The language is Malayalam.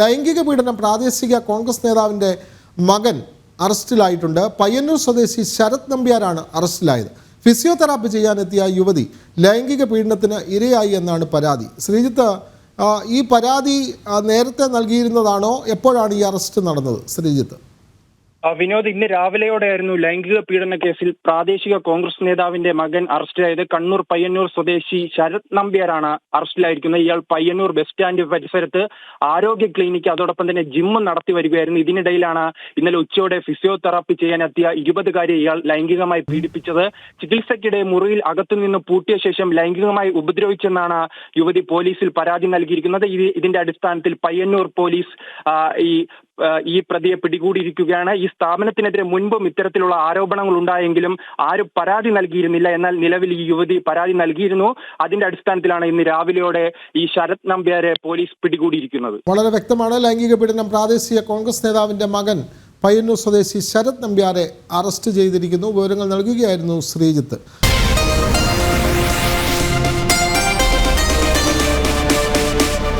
ലൈംഗിക പീഡനം പ്രാദേശിക കോൺഗ്രസ് നേതാവിന്റെ മകൻ അറസ്റ്റിലായിട്ടുണ്ട്. പയ്യന്നൂർ സ്വദേശി ശരത് നമ്പ്യാരാണ് അറസ്റ്റിലായത്. ഫിസിയോതെറാപ്പി ചെയ്യാനെത്തിയ യുവതി ലൈംഗിക പീഡനത്തിന് ഇരയായി എന്നാണ് പരാതി. ശ്രീജിത്ത് ഈ പരാതി നേരത്തെ നൽകിയിരുന്നതാണോ? എപ്പോഴാണ് ഈ അറസ്റ്റ് നടന്നത്? ശ്രീജിത്ത്. വിനോദ് ഇന്ന് രാവിലെയോടെയായിരുന്നു ലൈംഗിക പീഡന കേസിൽ പ്രാദേശിക കോൺഗ്രസ് നേതാവിന്റെ മകൻ അറസ്റ്റിലായത്. കണ്ണൂർ പയ്യന്നൂർ സ്വദേശി ശരത് നമ്പ്യാരാണ് അറസ്റ്റിലായിരിക്കുന്നത്. ഇയാൾ പയ്യന്നൂർ ബസ് സ്റ്റാൻഡ് പരിസരത്ത് ആരോഗ്യ ക്ലിനിക്ക് അതോടൊപ്പം തന്നെ ജിമ്മ് നടത്തി വരികയായിരുന്നു. ഇതിനിടയിലാണ് ഇന്നലെ ഉച്ചയോടെ ഫിസിയോതെറാപ്പി ചെയ്യാനെത്തിയ ഇരുപതുകാരെ ഇയാൾ ലൈംഗികമായി പീഡിപ്പിച്ചത്. ചികിത്സയ്ക്കിടെ മുറിയിൽ അകത്തുനിന്ന് പൂട്ടിയ ശേഷം ലൈംഗികമായി ഉപദ്രവിച്ചെന്നാണ് യുവതി പോലീസിൽ പരാതി നൽകിയിരിക്കുന്നത്. ഇതിന്റെ അടിസ്ഥാനത്തിൽ പയ്യന്നൂർ പോലീസ് ഈ ഈ പ്രതിയെ പിടികൂടിയിരിക്കുകയാണ്. ഈ സ്ഥാപനത്തിനെതിരെ മുൻപും ഇത്തരത്തിലുള്ള ആരോപണങ്ങൾ ഉണ്ടായെങ്കിലും ആരും പരാതി നൽകിയിരുന്നില്ല. എന്നാൽ നിലവിൽ ഈ യുവതി പരാതി നൽകിയിരുന്നു. അതിന്റെ അടിസ്ഥാനത്തിലാണ് ഇന്ന് രാവിലെയോടെ ഈ ശരത് നമ്പ്യാരെ പോലീസ് പിടികൂടിയിരിക്കുന്നത്. വളരെ വ്യക്തമാണ്. ലൈംഗിക പീഡനം പ്രാദേശിക കോൺഗ്രസ് നേതാവിന്റെ മകൻ പയ്യന്നൂർ സ്വദേശി ശരത് നമ്പ്യാരെ അറസ്റ്റ് ചെയ്തിരിക്കുന്നു. വിവരങ്ങൾ നൽകുകയായിരുന്നു ശ്രീജിത്ത്.